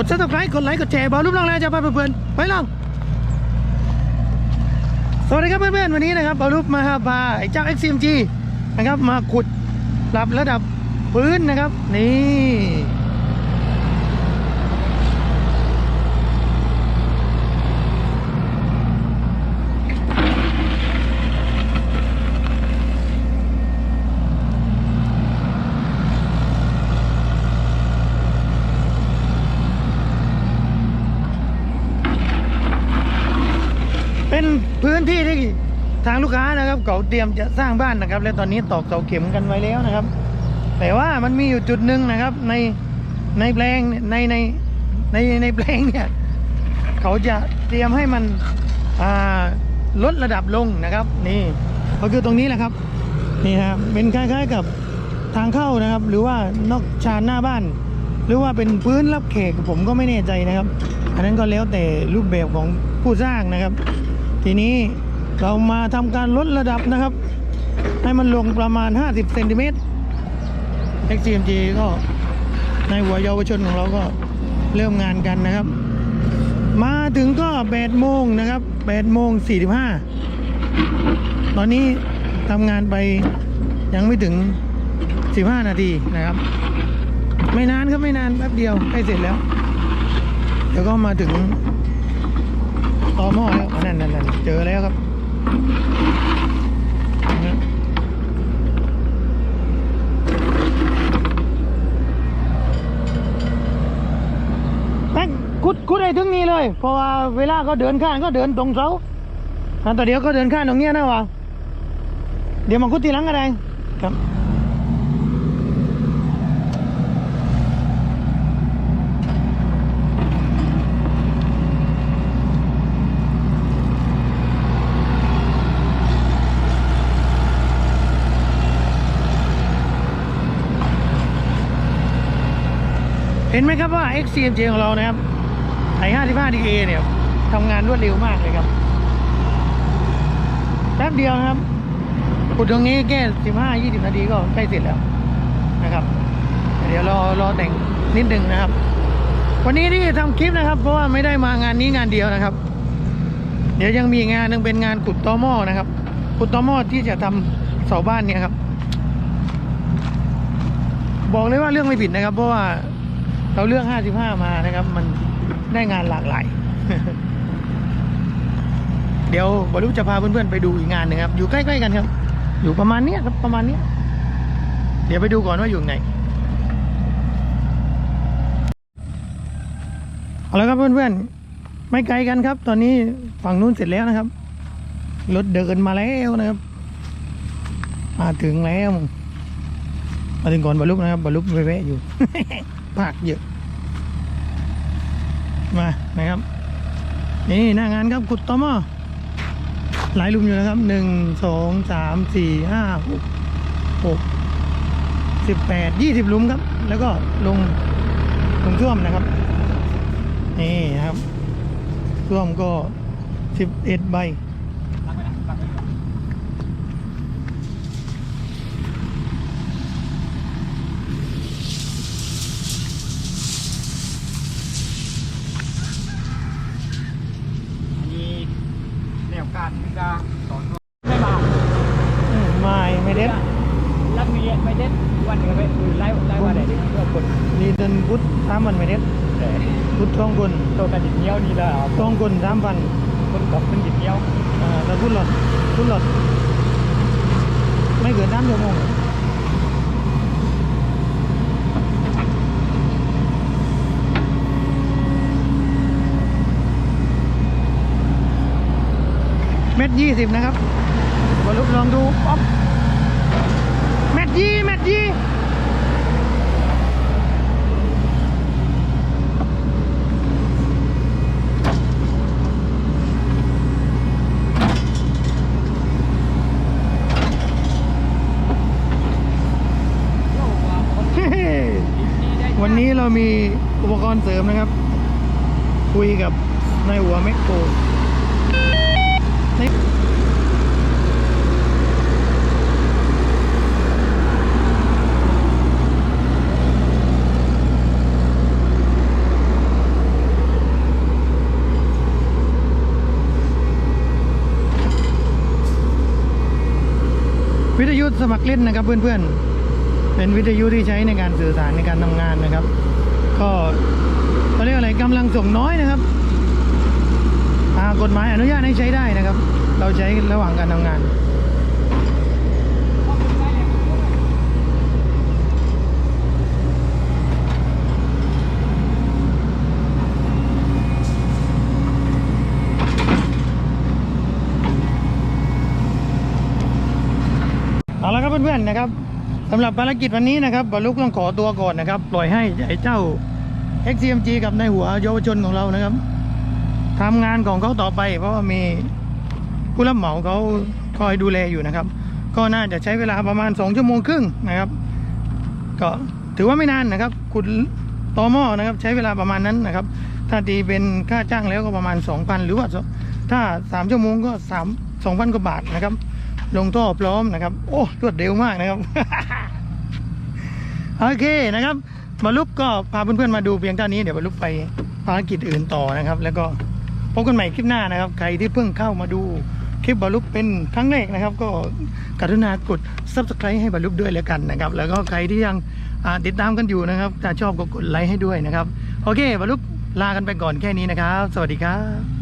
กดซับสไครต์กดไลค์กดแชร์บอกรูปลองแล้วจะไปเพื่อนๆไปลองสวัสดีครับเพื่อนๆวันนี้นะครับบอรูปมาพาไอ้เจ้า XCMG นะครับมาขุดปรับระดับพื้นนะครับ นี่ พื้ทางลูกค้านะครับเขาเตรียมจะสร้างบ้านนะครับ และตอนนี้ตอกเสาเข็มกันไว้แล้วนะครับ แต่ว่ามันมีอยู่จุดหนึ่งนะครับ ในในแปลงในในในในแปลงเนี่ยเขาจะเตรียมให้มันอ่าลดระดับลงนะครับ นี่ก็คือตรงนี้แหละครับนี่ครับเป็นคล้ายๆกับทางเข้านะครับ หรือว่านอกชานหน้าบ้าน หรือว่าเป็นพื้นรับแขกผมก็ไม่แน่ใจนะครับ อันนั้นก็แล้วแต่รูปแบบของผู้สร้างนะครับ ทีนี้ เรามาทำการลดระดับนะครับ ให้มันลงประมาณ 50เซนติเมตร XCMG ก็ในหัวเยาวชนของเราก็เริ่มงานกันนะครับ มาถึงก็8โมงนะครับ8โมง45 ตอนนี้ทำงานไปยังไม่ถึง 15 นาทีนะครับ ไม่นานครับไม่นานแป๊บเดียวใกล้เสร็จแล้ว เดี๋ยวก็มาถึงตอหม้อแล้วนั่นนั่นเจอแล้วครับ ดคุดไอ้ถึงนี้เลย เพราะว่าเวลาก็เดินข้างก็เดินตรงเสาอันต่อเดี๋ยวก็เดินข้างตรงเนี้ยนะวะเดี๋ยวมาคุดทีหลังก็ได้ครับ ห็นไหมครับว่า XCMJ ของเรานะครับไอ55 DA เนี่ยทำงานรวดเร็วมากเลยครับแป๊บเดียวนะครับขุดตรงนี้แค่15 20 นาทีก็ใกล้เสร็จแล้วนะครับ เดี๋ยวรอรอแต่งนิดหนึ่งนะครับ วันนี้ที่ทำคลิปนะครับ เพราะว่าไม่ได้มางานนี้งานเดียวนะครับ เดี๋ยวยังมีงานนึงเป็นงานขุดตอหม้อนะครับ ขุดตอหม้อที่จะทำเสาบ้านเนี่ยครับ บอกเลยว่าเรื่องไม่ผิดนะครับ เพราะว่า เราเลือก 55 มานะครับ มันได้งานหลากหลาย เดี๋ยวบรรลุจะพาเพื่อนๆไปดูอีกงานหนึ่งครับ อยู่ใกล้ๆกันครับ อยู่ประมาณนี้ครับประมาณนี้ เดี๋ยวไปดูก่อนว่าอยู่ไหนเอาละครับเพื่อนๆ ไม่ไกลกันครับ ตอนนี้ฝั่งนู้นเสร็จแล้วนะครับ รถเดินมาแล้วนะครับ มาถึงแล้ว มาถึงก่อนบรรลุนะครับบรรลุไปแวะอยู่ ภาคเยอะ มานะครับ นี่หน้างานครับขุดตอหมอหลายลุมอยู่นะครับหนึ่งสองสามสี่ห้าหกหกสิบแปดยี่สิบลุมครับ แล้วก็ลงลงท่วมนะครับ นี่นะครับท่วมก็สิบเอ็ดใบ มีแนวการที่จะสอน ไม่มาอืมไม่ไม่เด็ดแล้วมีไม่เด็ดวันหนึ่งไปคือไล่ไล่ว่าไหนเพื่อคนนี่เดินพุทธสามวันไม่เด็ดแต่พุทธทองกุลตัวกันดิบเงี้ยวนี่แหละทองกุลสามพันคนกับคนดิบเงี้ยวอ่าแล้วพุทธหลอดพุทธหลอดไม่เกินสามชั่วโมง เม็ดยี่สิบนะครับบอลลูกลองดูป๊อปเม็ดยี่เม็ดยี่วันนี้เรามีอุปกรณ์เสริมนะครับ คุยกับนายหัวแมคโคร วิทยุสมัครเล่นนะครับเพื่อนๆ เป็นวิทยุที่ใช้ในการสื่อสารในการทำงานนะครับ ก็เขาเรียกอะไรกำลังส่งน้อยนะครับ กฎหมายอนุญาตให้ใช้ได้นะครับ เราใช้ระหว่างการทำงานเอาละครับเพื่อนๆนะครับสำหรับภารกิจวันนี้นะครับบรรลุกต้องขอตัวก่อนนะครับ ปล่อยให้ไอ้เจ้า XCMG กับในายหัวเยาวชนของเรานะครับ ทำงานของเขาต่อไป เพราะว่ามีผู้รับเหมาเขาคอยดูแลอยู่นะครับ ก็น่าจะใช้เวลาประมาณ 2 ชั่วโมงครึ่งนะครับ ก็ถือว่าไม่นานนะครับขุดตอหม้อนะครับ ใช้เวลาประมาณนั้นนะครับ ถ้าตีเป็นค่าจ้างแล้วก็ประมาณ 2,000 หรือว่าถ้า 3 ชั่วโมงก็ 3 2,000กว่าบาทนะครับ ลงท่อพร้อมนะครับ โอ้รวดเร็วมากนะครับโอเคนะครับบรรลุปก็พาเพื่อนๆมาดูเพียงเท่านี้เดี๋ยวบรรลุปไปภารกิจอื่นต่อนะครับ แล้วก็ บกันใหม่คลิปหน้านะครับ ใครที่เพิ่งเข้ามาดูคลิปบรรลุปเป็นครั้งแรกนะครับ ก็กรุณากด subscribe ให้บรรลุปด้วยแล้วกันนะครับ แล้วก็ใครที่ยังติดตามกันอยู่นะครับถ้าชอบก็กดไลค์ให้ด้วยนะครับ โอเคบรรลุปลากันไปก่อนแค่นี้นะครับ สวัสดีครับ